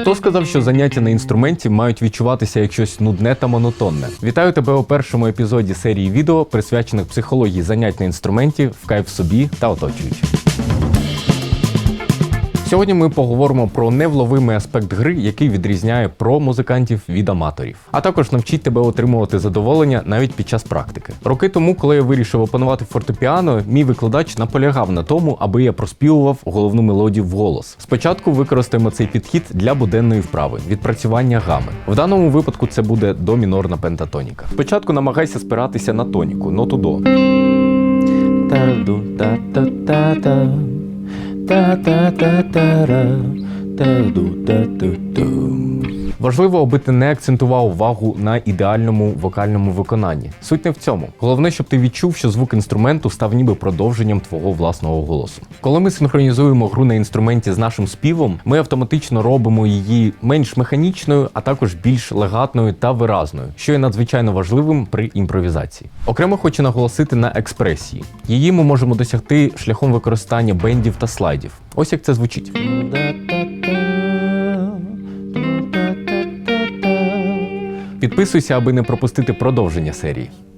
Хто сказав, що заняття на інструменті мають відчуватися як щось нудне та монотонне? Вітаю тебе у першому епізоді серії відео, присвячених психології занять на інструменті в кайф собі та оточуючим. Сьогодні ми поговоримо про невловимий аспект гри, який відрізняє про-музикантів від аматорів, а також навчить тебе отримувати задоволення навіть під час практики. Роки тому, коли я вирішив опанувати фортепіано, мій викладач наполягав на тому, аби я проспівував головну мелодію вголос. Спочатку використаємо цей підхід для буденної вправи відпрацювання гами. В даному випадку це буде до мінорна пентатоніка. Спочатку намагайся спиратися на тоніку, ноту до. da da da da da. Важливо, аби ти не акцентував увагу на ідеальному вокальному виконанні. Суть не в цьому. Головне, щоб ти відчув, що звук інструменту став ніби продовженням твого власного голосу. Коли ми синхронізуємо гру на інструменті з нашим співом, ми автоматично робимо її менш механічною, а також більш легатною та виразною, що є надзвичайно важливим при імпровізації. Окремо хочу наголосити на експресії. Її ми можемо досягти шляхом використання бендів та слайдів. Ось як це звучить. Підписуйся, аби не пропустити продовження серії.